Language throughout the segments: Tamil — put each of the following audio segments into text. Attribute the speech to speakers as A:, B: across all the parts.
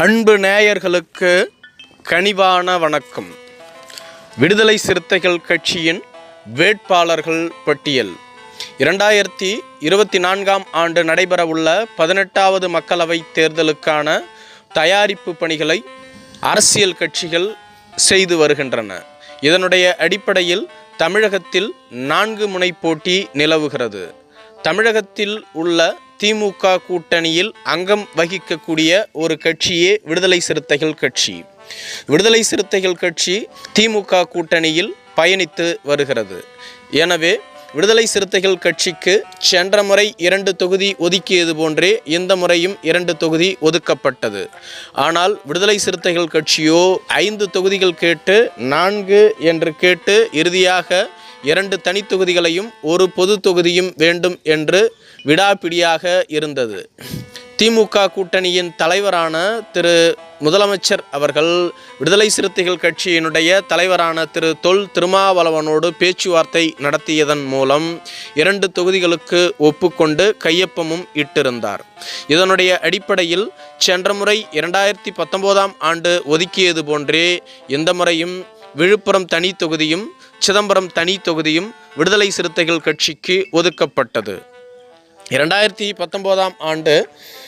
A: அன்பு நேயர்களுக்கு கனிவான வணக்கம். விடுதலை சிறுத்தைகள் கட்சியின் வேட்பாளர்கள் பட்டியல். இரண்டாயிரத்தி இருபத்தி நான்காம் ஆண்டு நடைபெறவுள்ள பதினெட்டாவது மக்களவைத் தேர்தலுக்கான தயாரிப்பு பணிகளை அரசியல் கட்சிகள் செய்து வருகின்றன. இதனுடைய அடிப்படையில் தமிழகத்தில் நான்கு முனை போட்டி நிலவுகிறது. தமிழகத்தில் உள்ள திமுக கூட்டணியில் அங்கம் வகிக்கக்கூடிய ஒரு கட்சியே விடுதலை சிறுத்தைகள் கட்சி. விடுதலை சிறுத்தைகள் கட்சி திமுக கூட்டணியில் பயணித்து வருகிறது. எனவே விடுதலை சிறுத்தைகள் கட்சிக்கு சென்ற முறை இரண்டு தொகுதி ஒதுக்கியது போன்றே இந்த முறையும் இரண்டு தொகுதி ஒதுக்கப்பட்டது. ஆனால் விடுதலை சிறுத்தைகள் கட்சியோ ஐந்து தொகுதிகள் கேட்டு நான்கு என்று கேட்டு இறுதியாக இரண்டு தனித்தொகுதிகளையும் ஒரு பொது தொகுதியும் வேண்டும் என்று விடாப்பிடியாக இருந்தது. திமுக கூட்டணியின் தலைவரான திரு முதலமைச்சர் அவர்கள் விடுதலை சிறுத்தைகள் கட்சியினுடைய தலைவரான திரு தொல் திருமாவளவனோடு பேச்சுவார்த்தை நடத்தியதன் மூலம் இரண்டு தொகுதிகளுக்கு ஒப்புக்கொண்டு கையொப்பமும் இட்டிருந்தார். இதனுடைய அடிப்படையில் சென்ற முறை இரண்டாயிரத்தி பத்தொன்பதாம் ஆண்டு ஒதுக்கியது போன்றே இந்த முறையும் விழுப்புரம் தனி தொகுதியும் சிதம்பரம் தனி தொகுதியும் விடுதலை சிறுத்தைகள் கட்சிக்கு ஒதுக்கப்பட்டது. இரண்டாயிரத்தி பத்தொம்போதாம் ஆண்டு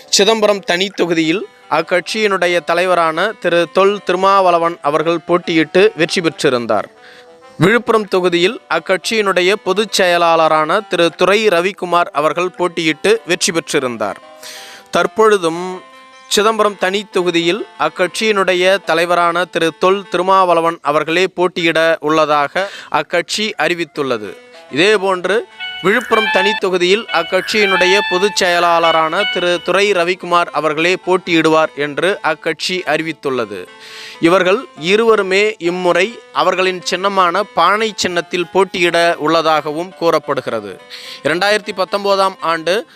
A: சிதம்பரம் தனி தொகுதியில் அக்கட்சியினுடைய தலைவரான திரு தொல் திருமாவளவன் அவர்கள் போட்டியிட்டு வெற்றி பெற்றிருந்தார். விழுப்புரம் தொகுதியில் அக்கட்சியினுடைய பொதுச் செயலாளரான திரு துரை ரவிக்குமார் அவர்கள் போட்டியிட்டு வெற்றி பெற்றிருந்தார். தற்பொழுதும் சிதம்பரம் தனி தொகுதியில் அக்கட்சியினுடைய தலைவரான திரு தொல் திருமாவளவன் அவர்களே போட்டியிட உள்ளதாக அக்கட்சி அறிவித்துள்ளது. இதேபோன்று விழுப்புரம் தனி தொகுதியில் அக்கட்சியினுடைய பொதுச் செயலாளரான திரு துரை ரவிக்குமார் அவர்களே போட்டியிடுவார் என்று அக்கட்சி அறிவித்துள்ளது. இவர்கள் இருவருமே இம்முறை அவர்களின் சின்னமான பானை சின்னத்தில் போட்டியிட உள்ளதாகவும் கூறப்படுகிறது. இரண்டாயிரத்தி பத்தொம்போதாம் ஆண்டு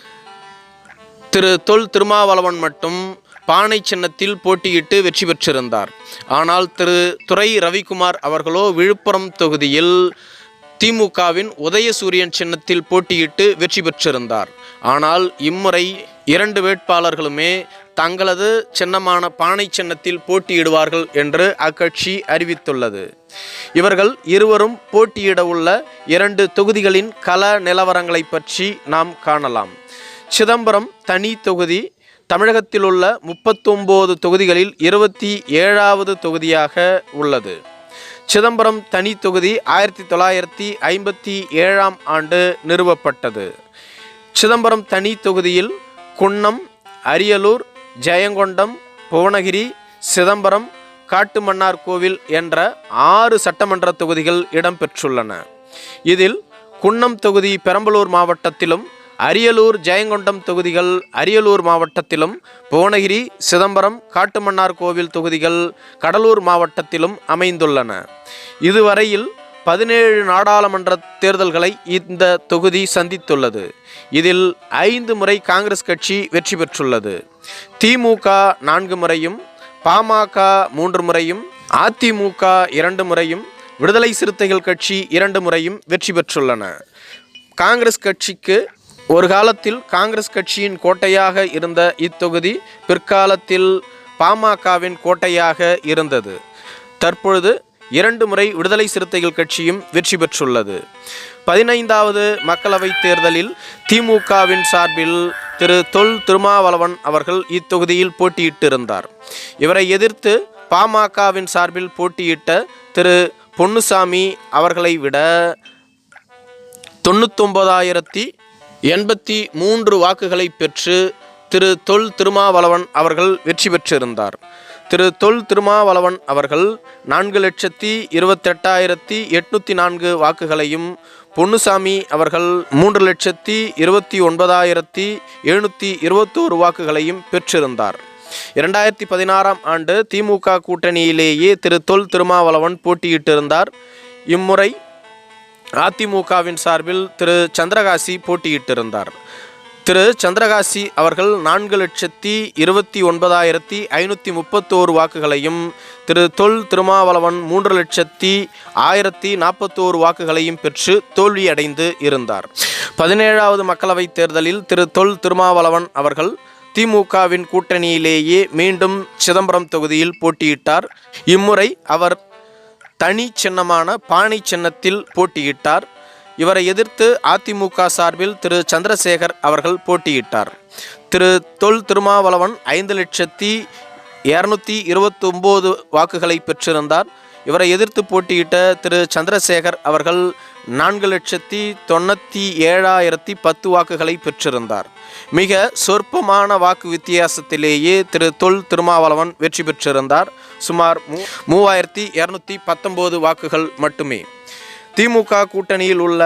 A: திரு தொல் திருமாவளவன் மட்டும் பானை சின்னத்தில் போட்டியிட்டு வெற்றி பெற்றிருந்தார். ஆனால் திரு துரை ரவிக்குமார் அவர்களோ விழுப்புரம் தொகுதியில் திமுகவின் உதயசூரியன் சின்னத்தில் போட்டியிட்டு வெற்றி பெற்றிருந்தார். ஆனால் இம்முறை இரண்டு வேட்பாளர்களுமே தங்களது சின்னமான பானை சின்னத்தில் போட்டியிடுவார்கள் என்று அக்கட்சி அறிவித்துள்ளது. இவர்கள் இருவரும் போட்டியிட உள்ள இரண்டு தொகுதிகளின் கள நிலவரங்களை பற்றி நாம் காணலாம். சிதம்பரம் தனி தொகுதி தமிழகத்தில் உள்ள முப்பத்தொம்போது தொகுதிகளில் இருபத்தி ஏழாவது தொகுதியாக உள்ளது. சிதம்பரம் தனி தொகுதி ஆயிரத்தி தொள்ளாயிரத்தி ஐம்பத்தி ஏழாம் ஆண்டு நிறுவப்பட்டது. சிதம்பரம் தனி தொகுதியில் குன்னம் அரியலூர் ஜெயங்கொண்டம் புவனகிரி சிதம்பரம் காட்டுமன்னார் கோவில் என்ற ஆறு சட்டமன்ற தொகுதிகள் இடம்பெற்றுள்ளன. இதில் குன்னம் தொகுதி பெரம்பலூர் மாவட்டத்திலும் அரியலூர் ஜெயங்கொண்டம் தொகுதிகள் அரியலூர் மாவட்டத்திலும் புவனகிரி சிதம்பரம் காட்டுமன்னார் கோவில் தொகுதிகள் கடலூர் மாவட்டத்திலும் அமைந்துள்ளன. இதுவரையில் பதினேழு நாடாளுமன்ற தேர்தல்களை இந்த தொகுதி சந்தித்துள்ளது. இதில் ஐந்து முறை காங்கிரஸ் கட்சி வெற்றி பெற்றுள்ளது. திமுக நான்கு முறையும் பாமக மூன்று முறையும் அதிமுக இரண்டு முறையும் விடுதலை சிறுத்தைகள் கட்சி இரண்டு முறையும் வெற்றி பெற்றுள்ளன. காங்கிரஸ் கட்சிக்கு ஒரு காலத்தில் காங்கிரஸ் கட்சியின் கோட்டையாக இருந்த இத்தொகுதி பிற்காலத்தில் பாமகவின் கோட்டையாக இருந்தது. தற்பொழுது இரண்டு முறை விடுதலை சிறுத்தைகள் கட்சியும் வெற்றி பெற்றுள்ளது. பதினைந்தாவது மக்களவைத் தேர்தலில் திமுகவின் சார்பில் திரு தொல் திருமாவளவன் அவர்கள் இத்தொகுதியில் போட்டியிட்டிருந்தார். இவரை எதிர்த்து பாமகவின் சார்பில் போட்டியிட்ட திரு பொன்னுசாமி அவர்களை விட தொண்ணூத்தொன்பதாயிரத்தி எண்பத்தி மூன்று வாக்குகளை பெற்று திரு தொல் திருமாவளவன் அவர்கள் வெற்றி பெற்றிருந்தார். திரு தொல் திருமாவளவன் அவர்கள் நான்கு லட்சத்தி இருபத்தெட்டாயிரத்தி எட்நூற்றி நான்கு வாக்குகளையும் பொன்னுசாமி அவர்கள் மூன்று லட்சத்தி இருபத்தி ஒன்பதாயிரத்தி எழுநூற்றி இருபத்தோரு வாக்குகளையும் பெற்றிருந்தார். இரண்டாயிரத்தி பதினாறாம் ஆண்டு திமுக கூட்டணியிலேயே திரு தொல் திருமாவளவன் போட்டியிட்டிருந்தார். இம்முறை அதிமுகவின் சார்பில் திரு சந்திரகாசி போட்டியிட்டிருந்தார். திரு சந்திரகாசி அவர்கள் நான்கு லட்சத்தி இருபத்தி ஒன்பதாயிரத்தி ஐநூற்றி முப்பத்தோரு வாக்குகளையும் திரு தொல் திருமாவளவன் மூன்று லட்சத்தி ஆயிரத்தி நாற்பத்தோரு வாக்குகளையும் பெற்று தோல்வியடைந்து இருந்தார். பதினேழாவது மக்களவைத் தேர்தலில் திரு தொல் திருமாவளவன் அவர்கள் திமுகவின் கூட்டணியிலேயே மீண்டும் சிதம்பரம் தொகுதியில் போட்டியிட்டார். இம்முறை அவர் தனி சின்னமான பாணி சின்னத்தில் போட்டியிட்டார். இவரை எதிர்த்து அதிமுக சார்பில் திரு சந்திரசேகர் அவர்கள் போட்டியிட்டார். திரு தொல் திருமாவளவன் ஐந்து லட்சத்தி இரநூத்தி இருபத்தொம்போது வாக்குகளை பெற்றிருந்தார். இவரை எதிர்த்து போட்டியிட்ட திரு சந்திரசேகர் அவர்கள் நான்கு லட்சத்தி தொண்ணூற்றி ஏழாயிரத்தி பத்து வாக்குகளை பெற்றிருந்தார். மிக சொற்பமான வாக்கு வித்தியாசத்திலேயே திரு தொல் திருமாவளவன் வெற்றி பெற்றிருந்தார். சுமார் மூ மூவாயிரத்தி இரநூத்தி பத்தொம்போது வாக்குகள் மட்டுமே. திமுக கூட்டணியில் உள்ள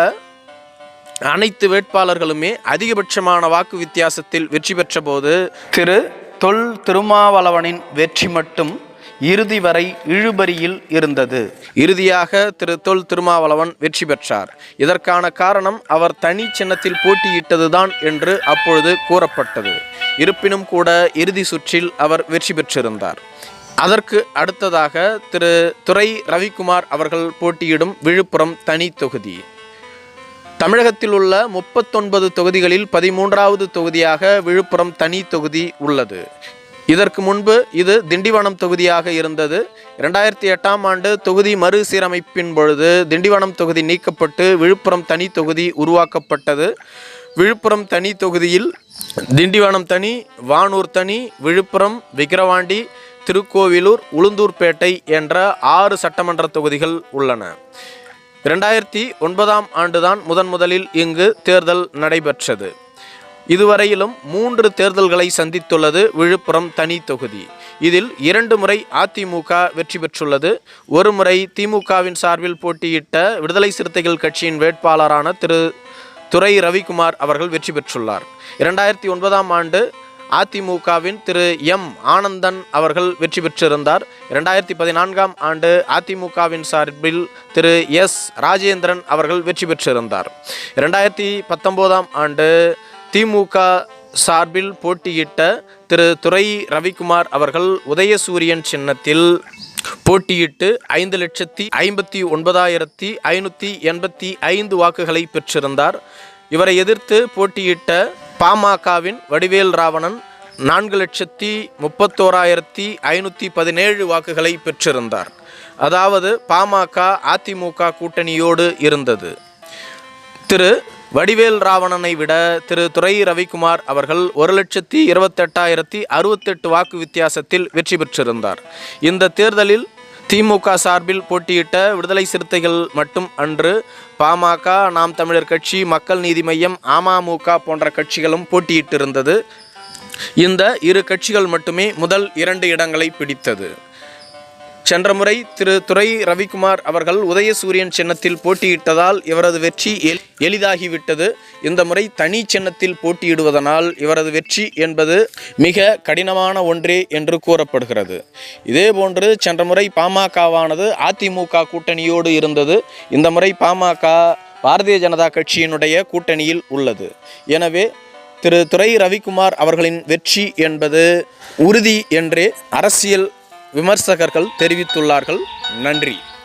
A: அனைத்து வேட்பாளர்களுமே அதிகபட்சமான வாக்கு வித்தியாசத்தில் வெற்றி பெற்றபோது திரு தொல் திருமாவளவனின் வெற்றி மட்டும் இறுதி வரை இழுபறியில் இருந்தது. இறுதியாக திரு தொல் திருமாவளவன் வெற்றி பெற்றார். இதற்கான காரணம் அவர் தனி சின்னத்தில் போட்டியிட்டதுதான் என்று அப்பொழுது கூறப்பட்டது. இருப்பினும் கூட இறுதி சுற்றில் அவர் வெற்றி பெற்றிருந்தார். அதற்கு அடுத்ததாக திரு துரை ரவிக்குமார் அவர்கள் போட்டியிடும் விழுப்புரம் தனி தொகுதி. தமிழகத்தில் உள்ள முப்பத்தொன்பது தொகுதிகளில் பதிமூன்றாவது தொகுதியாக விழுப்புரம் தனி தொகுதி உள்ளது. இதற்கு முன்பு இது திண்டிவனம் தொகுதியாக இருந்தது. இரண்டாயிரத்தி எட்டாம் ஆண்டு தொகுதி மறுசீரமைப்பின் பொழுது திண்டிவனம் தொகுதி நீக்கப்பட்டு விழுப்புரம் தனி தொகுதி உருவாக்கப்பட்டது. விழுப்புரம் தனி தொகுதியில் திண்டிவனம் தனி வானூர் தனி விழுப்புரம் விக்கிரவாண்டி திருக்கோவிலூர் உளுந்தூர்பேட்டை என்ற ஆறு சட்டமன்ற தொகுதிகள் உள்ளன. இரண்டாயிரத்தி ஒன்பதாம் ஆண்டுதான் முதன் முதலில் இங்கு தேர்தல் நடைபெற்றது. இதுவரையிலும் மூன்று தேர்தல்களை சந்தித்துள்ளது விழுப்புரம் தனி தொகுதி. இதில் இரண்டு முறை அதிமுக வெற்றி பெற்றுள்ளது. ஒரு முறை திமுகவின் சார்பில் போட்டியிட்ட விடுதலை சிறுத்தைகள் கட்சியின் வேட்பாளரான திரு துரை ரவிக்குமார் அவர்கள் வெற்றி பெற்றுள்ளார். இரண்டாயிரத்தி ஒன்பதாம் ஆண்டு அதிமுகவின் திரு எம் ஆனந்தன் அவர்கள் வெற்றி பெற்றிருந்தார். இரண்டாயிரத்தி பதினான்காம் ஆண்டு அதிமுகவின் சார்பில் திரு எஸ் ராஜேந்திரன் அவர்கள் வெற்றி பெற்றிருந்தார். இரண்டாயிரத்தி பத்தொம்போதாம் ஆண்டு திமுக சார்பில் போட்டியிட்ட திரு துரை ரவிக்குமார் அவர்கள் உதயசூரியன் சின்னத்தில் போட்டியிட்டு ஐந்து லட்சத்தி ஐம்பத்தி ஒன்பதாயிரத்தி ஐநூற்றி எண்பத்தி ஐந்து வாக்குகளை பெற்றிருந்தார். இவரை எதிர்த்து போட்டியிட்ட பாமகவின் வடிவேல் ராவணன் நான்கு லட்சத்தி முப்பத்தோராயிரத்தி ஐநூற்றி பதினேழு வாக்குகளை பெற்றிருந்தார். அதாவது பாமக அதிமுக கூட்டணியோடு இருந்தது. திரு வடிவேல் ராவணனை விட திரு துரை ரவிக்குமார் அவர்கள் ஒரு லட்சத்தி இருபத்தெட்டாயிரத்தி அறுபத்தெட்டு வாக்கு வித்தியாசத்தில் வெற்றி பெற்றிருந்தார். இந்த தேர்தலில் திமுக சார்பில் போட்டியிட்ட விடுதலை சிறுத்தைகள் மட்டும் அன்று பாமக நாம் தமிழர் கட்சி மக்கள் நீதி மையம் அமமுக போன்ற கட்சிகளும் போட்டியிட்டிருந்தது. இந்த இரு கட்சிகள் மட்டுமே முதல் இரண்டு இடங்களை பிடித்தது. சென்ற முறை திரு துரை ரவிக்குமார் அவர்கள் உதயசூரியன் சின்னத்தில் போட்டியிட்டதால் இவரது வெற்றி எளிதாகிவிட்டது. இந்த முறை தனி சின்னத்தில் போட்டியிடுவதனால் இவரது வெற்றி என்பது மிக கடினமான ஒன்றே என்று கூறப்படுகிறது. இதேபோன்று சென்ற முறை பாமகவானது அதிமுக கூட்டணியோடு இருந்தது. இந்த முறை பாமக பாரதிய ஜனதா கட்சியினுடைய கூட்டணியில் உள்ளது. எனவே திரு துரை ரவிக்குமார் அவர்களின் வெற்றி என்பது உறுதி என்றே அரசியல் விமர்சகர்கள் தெரிவித்துள்ளார்கள். நன்றி.